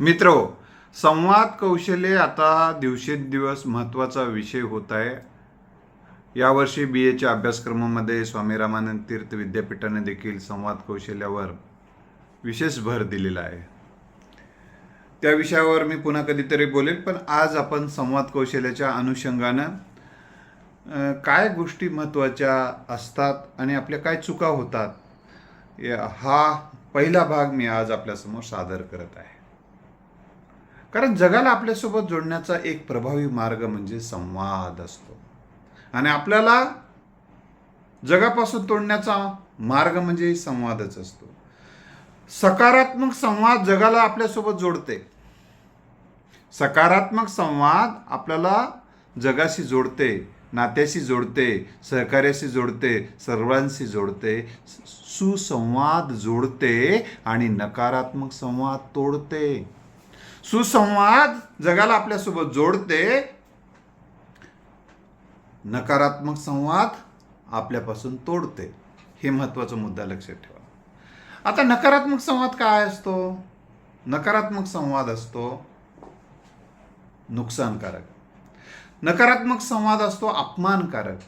मित्रो संवाद कौशल्य आता दिवसेंदिवस महत्त्वाचा विषय होत आहे. यावर्षी बी एच्या अभ्यासक्रमामध्ये स्वामी रामानंद तीर्थ विद्यापीठाने देखील संवाद कौशल्यावर विशेष भर दिलेला आहे. त्या विषयावर मी पुन्हा कधीतरी बोलेन पण आज आपण संवाद कौशल्याच्या अनुषंगानं काय गोष्टी महत्त्वाच्या असतात आणि आपल्या काय चुका होतात हा पहिला भाग मी आज आपल्यासमोर सादर करत आहे. कारण जगाला आपल्यासोबत जोडण्याचा एक प्रभावी मार्ग म्हणजे संवाद असतो. आणि आपल्याला जगापासून तोडण्याचा मार्ग म्हणजे संवादच असतो. सकारात्मक संवाद जगाला आपल्यासोबत जोडते. सकारात्मक संवाद आपल्याला जगाशी जोडते नात्याशी जोडते सहकार्याशी जोडते सर्वांशी जोडते सुसंवाद जोडते आणि नकारात्मक संवाद तोडते. सुसंवाद जगाला आपल्यासोबत जोडते. नकारात्मक संवाद आपल्यापासून तोडते. हे महत्त्वाचा मुद्दा लक्षात ठेवा. आता नकारात्मक संवाद काय असतो? नकारात्मक संवाद असतो नुकसानकारक. नकारात्मक संवाद असतो अपमानकारक.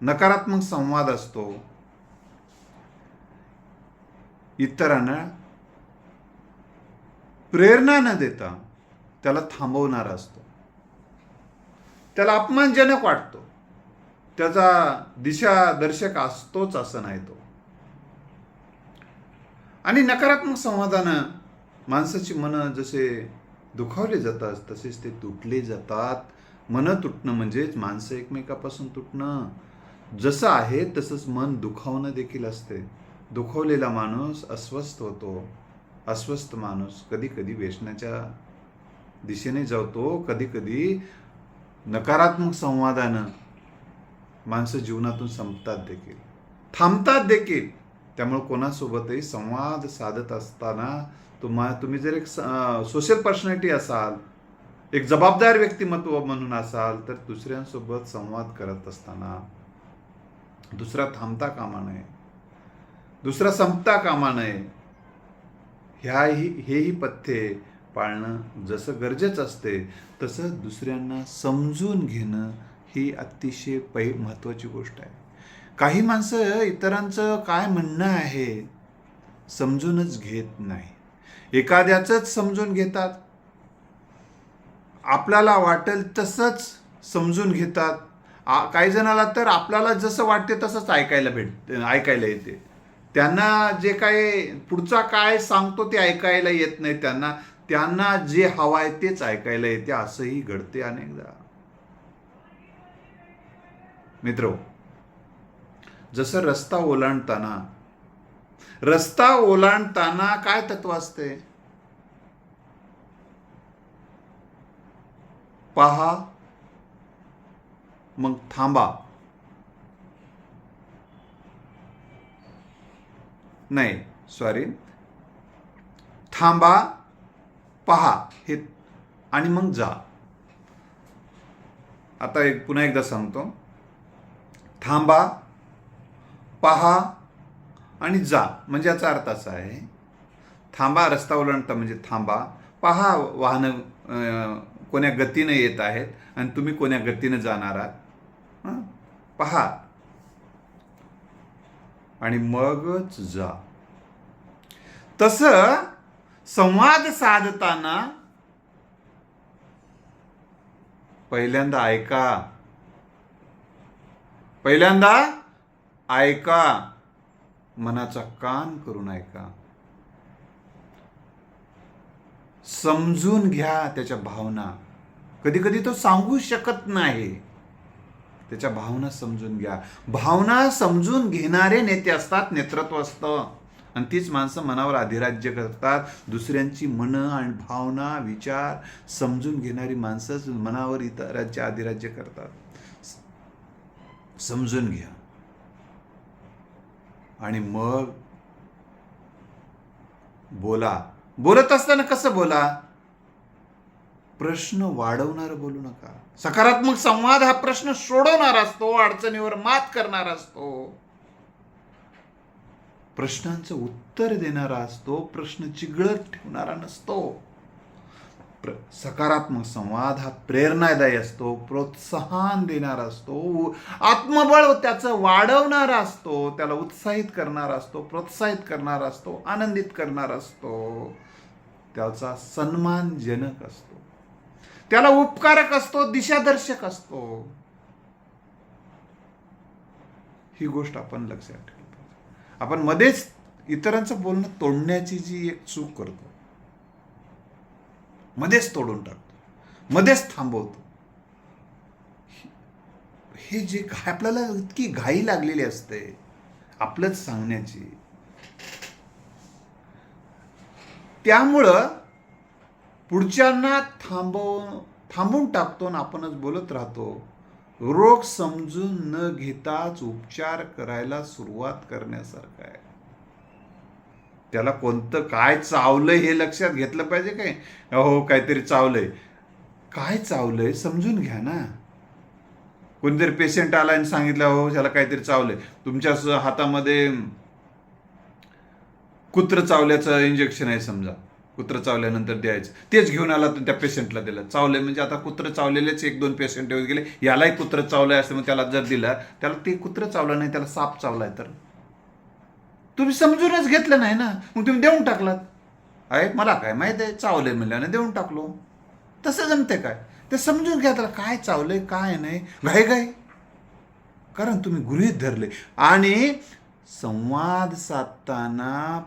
नकारात्मक संवाद असतो इतरांना प्रेरणा न देता त्याला थांबवणारा असतो. त्याला अपमानजनक वाटतो. त्याचा दिशादर्शक असतोच असं नाही तो. आणि नकारात्मक संवादानं माणसाची मनं जसे दुखावले जातात तसेच ते तुटले जातात. मनं तुटणं म्हणजेच माणसं एकमेकापासून तुटणं. जसं आहे तसंच मन दुखावणं देखील असते. दुखावलेला माणूस अस्वस्थ होतो. अस्वस्थ माणूस कधी कधी व्यसनाच्या दिशेने जातो कधी कधी नकारात्मक संवादानं माणसं जीवनातून संपतात देखील. थांबतात देखील. त्यामुळे कोणासोबतही संवाद साधत असताना तुम्हा तुम्ही जर एक सोशल पर्सनॅलिटी असाल एक जबाबदार व्यक्तिमत्व म्हणून असाल तर दुसऱ्यांसोबत संवाद करत असताना दुसरा थांबता कामा नये. दुसरा संपता कामा नये. ह्याही हेही पथ्ये पाळणं. जसं गरजेचं असते तसं दुसऱ्यांना समजून घेणं ही अतिशय पै महत्त्वाची गोष्ट आहे. काही माणसं इतरांचं काय म्हणणं आहे समजूनच घेत नाही. एखाद्याचंच समजून घेतात. आपल्याला वाटेल तसंच समजून घेतात. आ काही जणाला तर आपल्याला जसं वाटते तसंच ऐकायला भेट ऐकायला येते. त्यांना जे काय पुढचा काय सांगतो ते ऐकायला येत नाही त्यांना. त्यांना जे हवं आहे तेच ऐकायला येते असंही घडते अनेकदा. मित्र जसं रस्ता ओलांडताना रस्ता ओलांडताना काय तत्व असते? पहा मग थांबा. नाही सॉरी थांबा पहा. हे आणि मग जा. आता एक पुन्हा एकदा सांगतो. थांबा पहा आणि जा. म्हणजे याचा अर्थ असा आहे थांबा रस्ता ओलांडता म्हणजे थांबा. पहा वाहनं कोण्या गतीनं येत आहेत आणि तुम्ही कोण्या गतीनं जाणार आहात. पहा. आणि मगच जा. तस संवाद साधताना पहिल्यांदा ऐका. पहिल्यांदा ऐका. मनाचा कान करून ऐका. समजून घ्या त्याच्या भावना. कधी कधी तो सांगू शकत नाही. त्याच्या भावना समजून घ्या. भावना समजून घेणारे नेते असतात नेतृत्व असतं. आणि तीच माणसं मनावर अधिराज्य करतात. दुसऱ्यांची मनं आणि भावना विचार समजून घेणारी माणसंच मनावर इतरांचे अधिराज्य करतात. समजून घ्या. आणि मग बोला. बोलत असताना कसं बोला? प्रश्न वाढवणार बोलू नका. सकारात्मक संवाद हा प्रश्न सोडवणार असतो अडचणीवर मात करणार असतो. प्रश्नांचं उत्तर देणारा असतो प्रश्न चिघळत ठेवणारा नसतो. प्र सकारात्मक संवाद हा प्रेरणादायी असतो प्रोत्साहन देणारा असतो आत्मबळ त्याचं वाढवणारा असतो त्याला उत्साहित करणारा असतो प्रोत्साहित करणारा असतो आनंदित करणारा असतो. त्याचा सन्मानजनक असतो. त्याला उपकारक असतो दिशादर्शक असतो. ही गोष्ट आपण लक्षात ठेवली पाहिजे. आपण मध्येच इतरांचं बोलणं तोडण्याची जी एक चूक करतो मध्येच तोडून टाकतो मध्येच थांबवतो. हे जे घाय आपल्याला इतकी घाई लागलेली असते आपलंच सांगण्याची. त्यामुळं पुढच्यांना थांबव थांबून टाकतो आणि आपणच बोलत राहतो. रोग समजून न घेताच उपचार करायला सुरुवात करण्यासारखं आहे. त्याला कोणतं काय चावलंय हे लक्षात घेतलं पाहिजे काय? हो काहीतरी चावलंय. काय चावलंय? समजून घ्या ना. कोणीतरी पेशंट आला आणि सांगितलं हो त्याला काहीतरी चावलंय. तुमच्या हातामध्ये कुत्र चावल्याचं इंजेक्शन आहे समजा. कुत्रं चावल्यानंतर द्यायचं. तेच घेऊन आला तर त्या पेशंटला दिलं. चावलं म्हणजे आता कुत्रं चावलेलेच एक दोन पेशंट येऊन गेले. यालाही कुत्रं चावलं आहे असं मग त्याला जर दिलं त्याला ते कुत्रं चावलं नाही त्याला साप चावलाय तर. तुम्ही समजूनच घेतलं नाही ना. मग तुम्ही देऊन टाकलात. आहे मला काय माहीत आहे चावलंय म्हणल्यानं देऊन टाकलो. तसं जमते काय? ते समजून घ्या त्याला काय चावलंय काय नाही. घाई घाई. कारण तुम्ही गृहित धरले. आणि संवाद साधताना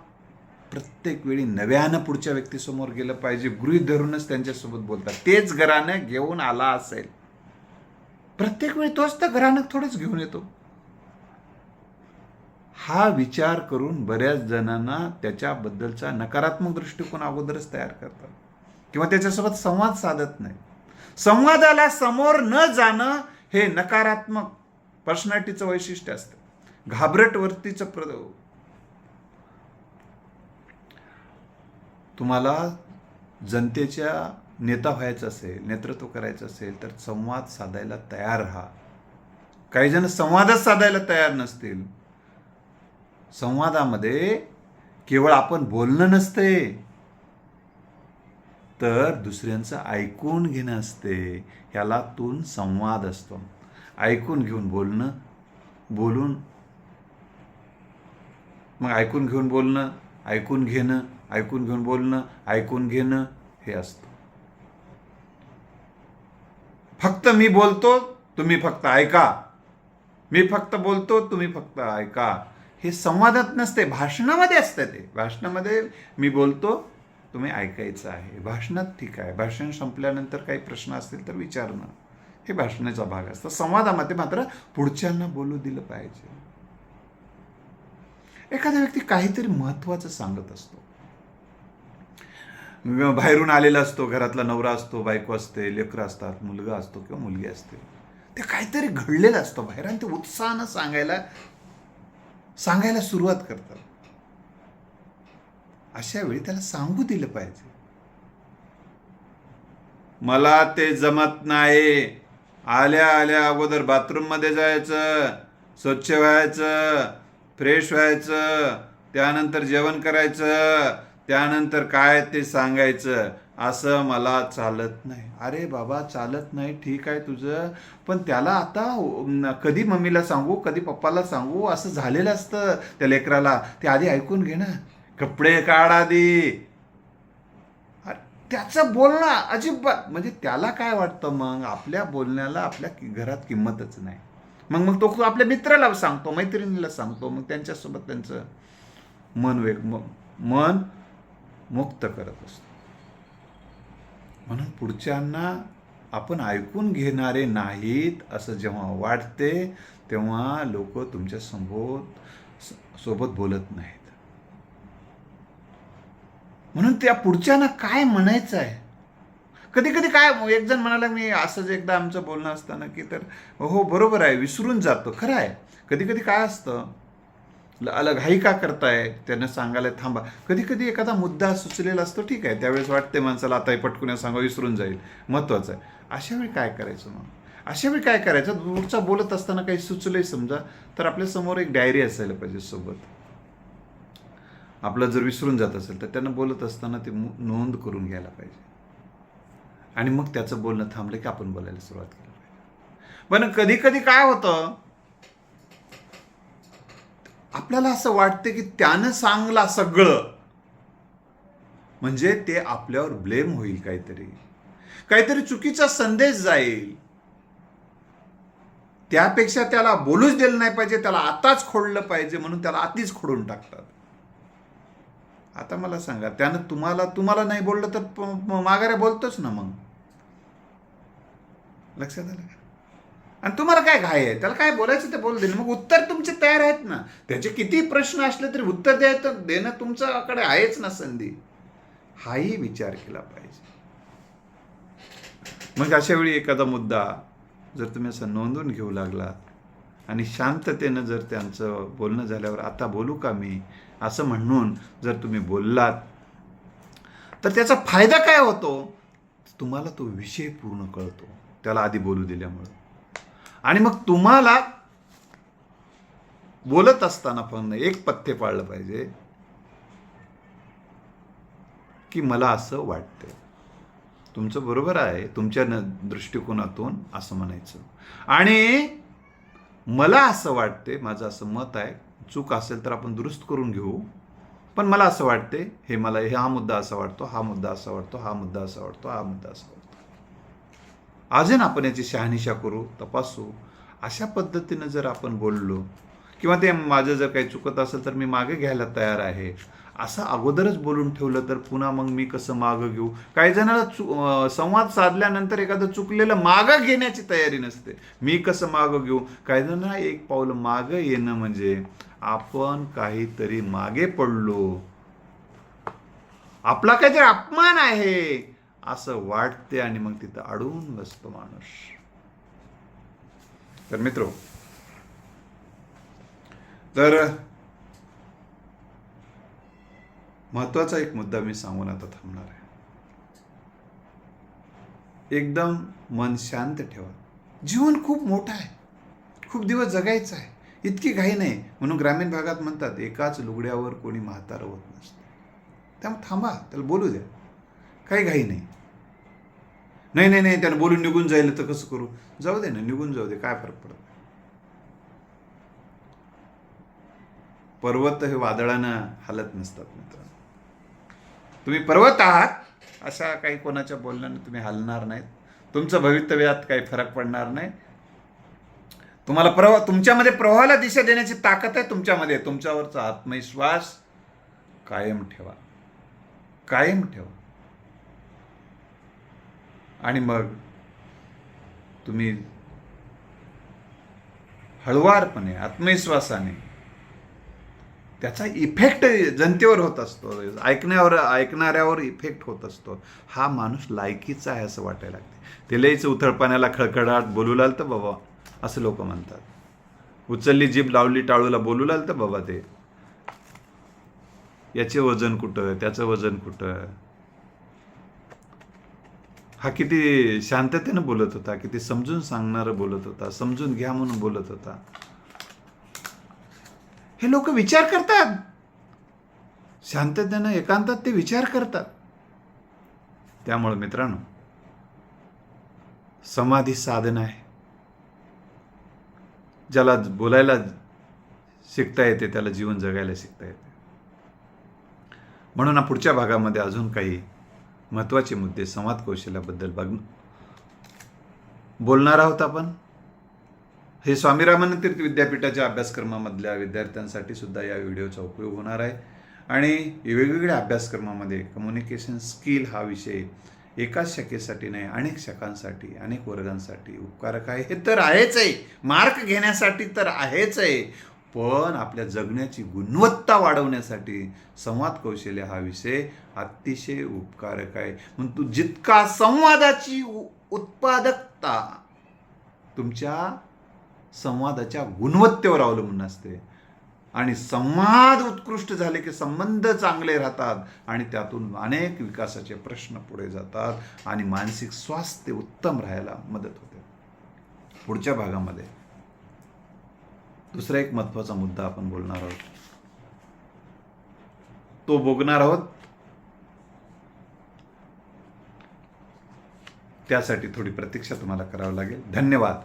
प्रत्येक वेळी नव्यानं पुढच्या व्यक्तीसमोर गेलं पाहिजे. गृहीत धरूनच त्यांच्यासोबत बोलतात. तेच घरानं घेऊन आला असेल. प्रत्येक वेळी तोच तर घरानं थोडंच घेऊन येतो. हा विचार करून बऱ्याच जणांना त्याच्याबद्दलचा नकारात्मक दृष्टिकोन अगोदरच तयार करतात. किंवा त्याच्यासोबत संवाद साधत नाही. संवादाला समोर न जाणं हे नकारात्मक पर्सनॅलिटीचं वैशिष्ट्य असतं. घाबरट वृत्तीचं प्र तुम्हाला जनतेच्या नेता व्हायचं असेल नेतृत्व करायचं असेल तर संवाद साधायला तयार राहा. काही जण संवादच साधायला तयार नसतील. संवादामध्ये केवळ आपण बोलणं नसते. तर दुसऱ्यांचं ऐकून घेणं असते. ह्याला तून संवाद असतो. ऐकून घेऊन बोलणं बोलून मग ऐकून घेऊन बोलणं ऐकून घेणं ऐकून घेऊन बोलणं ऐकून घेणं हे असतं. फक्त मी बोलतो तुम्ही फक्त ऐका. मी फक्त बोलतो तुम्ही फक्त ऐका. हे संवादात नसते भाषणामध्ये असतं ते. भाषणामध्ये मी बोलतो तुम्ही ऐकायचं आहे. भाषणात ठीक आहे. भाषण संपल्यानंतर काही प्रश्न असतील तर विचारणं. हे भाषणाचा भाग असतो. संवादामध्ये मात्र पुढच्यांना बोलू दिलं पाहिजे. एखादा व्यक्ती काहीतरी महत्त्वाचं सांगत असतो. बाहेरून आलेला असतो घरातला नवरा असतो बायको असते लेकरं असतात मुलगा असतो किंवा मुलगी असते. ते काहीतरी घडलेलं असतं बाहेर आणि ते उत्साहानं सांगायला सांगायला सुरुवात करतात. अशा वेळी त्याला सांगू दिलं पाहिजे. मला ते जमत नाही. आल्या आल्या अगोदर बाथरूममध्ये जायचं स्वच्छ व्हायचं फ्रेश व्हायचं त्यानंतर जेवण करायचं त्यानंतर काय ते सांगायचं असं मला चालत नाही. अरे बाबा चालत नाही ठीक आहे तुझं. पण त्याला आता कधी मम्मीला सांगू कधी पप्पाला सांगू असं झालेलं असतं त्या लेकराला. ते आधी ऐकून घे ना. कपडे काढ आधी. त्याचं बोलणं अजिबात म्हणजे त्याला काय वाटतं मग? आपल्या बोलण्याला आपल्या घरात किंमतच नाही. मग मग तो आपल्या मित्राला सांगतो मैत्रिणीला सांगतो मग त्यांच्यासोबत त्यांचं मन वेग मन मुक्त करत असतो. म्हणून पुढच्यांना आपण ऐकून घेणारे नाहीत असं जेव्हा वाटते तेव्हा लोक तुमच्यासमोर सोबत बोलत नाहीत. म्हणून त्या पुढच्यांना काय म्हणायचं आहे? कधी कधी काय एक जण म्हणाला मी असंच एकदा आमचं बोलणं असताना की तर हो बरोबर आहे विसरून जातो. खरं आहे. कधी कधी काय असतं? घाई का करताय? त्यांना सांगायला थांबा. कधी कधी एखादा मुद्दा सुचलेला असतो ठीक आहे. त्यावेळेस वाटते माणसाला आता हे पटकून सांगा विसरून जाईल. महत्त्वाचं आहे. अशा वेळी काय करायचं मग? अशा वेळी काय करायचं? दूरचा बोलत असताना काही सुचलंय समजा तर आपल्यासमोर एक डायरी असायला पाहिजे सोबत. आपलं जर विसरून जात असेल तर त्यांना बोलत असताना ते मु- नोंद करून घ्यायला पाहिजे. आणि मग त्याचं बोलणं थांबलं की आपण बोलायला सुरुवात केली पाहिजे. पण कधी कधी काय होतं? आपल्याला असं वाटतं की त्यानं सांगला सगळं. म्हणजे ते आपल्यावर ब्लेम होईल काहीतरी. काहीतरी चुकीचा संदेश जाईल. त्यापेक्षा त्याला बोलूच दिलं नाही पाहिजे त्याला आताच खोडलं पाहिजे म्हणून त्याला आधीच खोडून टाकतात. आता मला सांगा त्यानं तुम्हाला तुम्हाला नाही बोललं तर प- माघाऱ्या बोलतोच ना मग. लक्षात आलं का? आणि तुम्हाला काय घाय आहे? त्याला काय बोलायचं ते बोल देणं मग उत्तर तुमचे तयार आहेत ना. त्याचे किती प्रश्न असले तरी उत्तर द्यायचं देणं तुमच्याकडे आहेच ना संधी. हाही विचार केला पाहिजे. मग अशा वेळी एखादा मुद्दा जर तुम्ही असं नोंदून घेऊ लागलात आणि शांततेनं जर त्यांचं बोलणं झाल्यावर आता बोलू का मी? असं म्हणून जर तुम्ही बोललात तर त्याचा फायदा काय होतो? तुम्हाला तो विषय पूर्ण कळतो. त्याला आधी बोलू दिल्यामुळं. आणि मग तुम्हाला बोलत असताना पण एक पथ्य पाळलं पाहिजे की मला असं वाटतं तुमचं बरोबर आहे तुमच्या न दृष्टिकोनातून असं म्हणायचं. आणि मला असं वाटते माझं असं मत आहे चूक असेल तर आपण दुरुस्त करून घेऊ. पण मला असं वाटते हे मला हा मुद्दा असा वाटतो हा मुद्दा असा वाटतो हा मुद्दा असा वाटतो हा मुद्दा असा वाटतो. अजून आपण याची शहानिशा करू तपासू. अशा पद्धतीनं जर आपण बोललो किंवा ते माझं जर काही चुकत असेल तर मी मागे घ्यायला तयार आहे. असं अगोदरच बोलून ठेवलं तर पुन्हा मग मी कसं मागं घेऊ? काही जणांना चु संवाद साधल्यानंतर एखादं चुकलेलं मागं घेण्याची तयारी नसते. मी कसं मागं घेऊ? काही जणांना एक पाऊल मागं येणं म्हणजे आपण काहीतरी मागे पडलो. आपला काहीतरी अपमान आहे. असं वाटते आणि मग तिथं अडून बसतो माणूस. तर मित्र तर महत्त्वाचा एक मुद्दा मी सांगून आता थांबणार आहे. एकदम मन शांत ठेवा. जीवन खूप मोठं आहे. खूप दिवस जगायचं आहे. इतकी घाई नाही. म्हणून ग्रामीण भागात म्हणतात एकाच लुगड्यावर कोणी म्हातारं होत नसतं. त्यामुळे थांबा त्याला बोलू द्या. काही घाई नाही. नाही नाही नाही त्यानं बोलून निघून जाईल तर कसं करू? जाऊ दे ना निघून जाऊ दे काय फरक पडत? पर्वत हे वादळानं हलत नसतात मित्रांनो. तुम्ही पर्वत आहात अशा काही कोणाच्या बोलण्यानं तुम्ही हलणार नाहीत. तुमचं भवितव्यात काही फरक पडणार नाही. तुम्हाला प्रवाह तुमच्यामध्ये प्रवाहाला दिशा देण्याची ताकद आहे तुमच्यामध्ये. तुमच्यावरचा आत्मविश्वास कायम ठेवा. कायम ठेवा. आणि मग तुम्ही हळवारपणे आत्मविश्वासाने त्याचा इफेक्ट जनतेवर होत असतो. ऐकण्यावर ऐकणाऱ्यावर इफेक्ट होत असतो. हा माणूस लायकीचा आहे असं वाटायला लागते. ते लईच उथळपाण्याला खळखडाट बोलू लाल तर बाबा असं लोक म्हणतात. उचलली जीभ लावली टाळूला बोलू लाल तर बाबा ते. याचे वजन कुठं? त्याचं वजन कुठं? हा किती शांततेनं बोलत होता किती समजून सांगणारं बोलत होता समजून घ्या म्हणून बोलत होता. हे लोक विचार करतात. शांततेनं एकांतात ते विचार करतात. त्यामुळे मित्रांनो समाधी साधन आहे. ज्याला बोलायला शिकता येते त्याला जीवन जगायला शिकता येते. म्हणून हा पुढच्या भागामध्ये अजून काही महत्त्वाचे मुद्दे संवाद कौशल्याबद्दल बघ. बोलणार आहोत आपण? हे स्वामी रामानंद तीर्थ विद्यापीठाच्या अभ्यासक्रमामधल्या विद्यार्थ्यांसाठी सुद्धा या व्हिडिओचा उपयोग होणार आहे. आणि वेगवेगळ्या अभ्यासक्रमामध्ये कम्युनिकेशन स्किल हा विषय एकाच शाखेसाठी नाही अनेक शाखांसाठी अनेक वर्गांसाठी उपकारक आहे. हे तर आहेच आहे. मार्क घेण्यासाठी तर आहेच आहे. पण आपल्या जगण्याची गुणवत्ता वाढवण्यासाठी संवाद कौशल्य हा विषय अतिशय उपकारक आहे. म्हणून तू जितका संवादाची उ- उत्पादकता तुमच्या संवादाच्या गुणवत्तेवर अवलंबून असते आणि संवाद उत्कृष्ट झाले की संबंध चांगले राहतात आणि त्यातून अनेक विकासाचे प्रश्न पुढे जातात आणि मानसिक स्वास्थ्य उत्तम राहायला मदत होते. पुढच्या भागामध्ये दुसरा एक महत्त्वाचा मुद्दा आपण बोलणार आहोत. तो भोगणार आहोत. त्यासाठी थोडी प्रतीक्षा तुम्हाला करावी लागेल. धन्यवाद.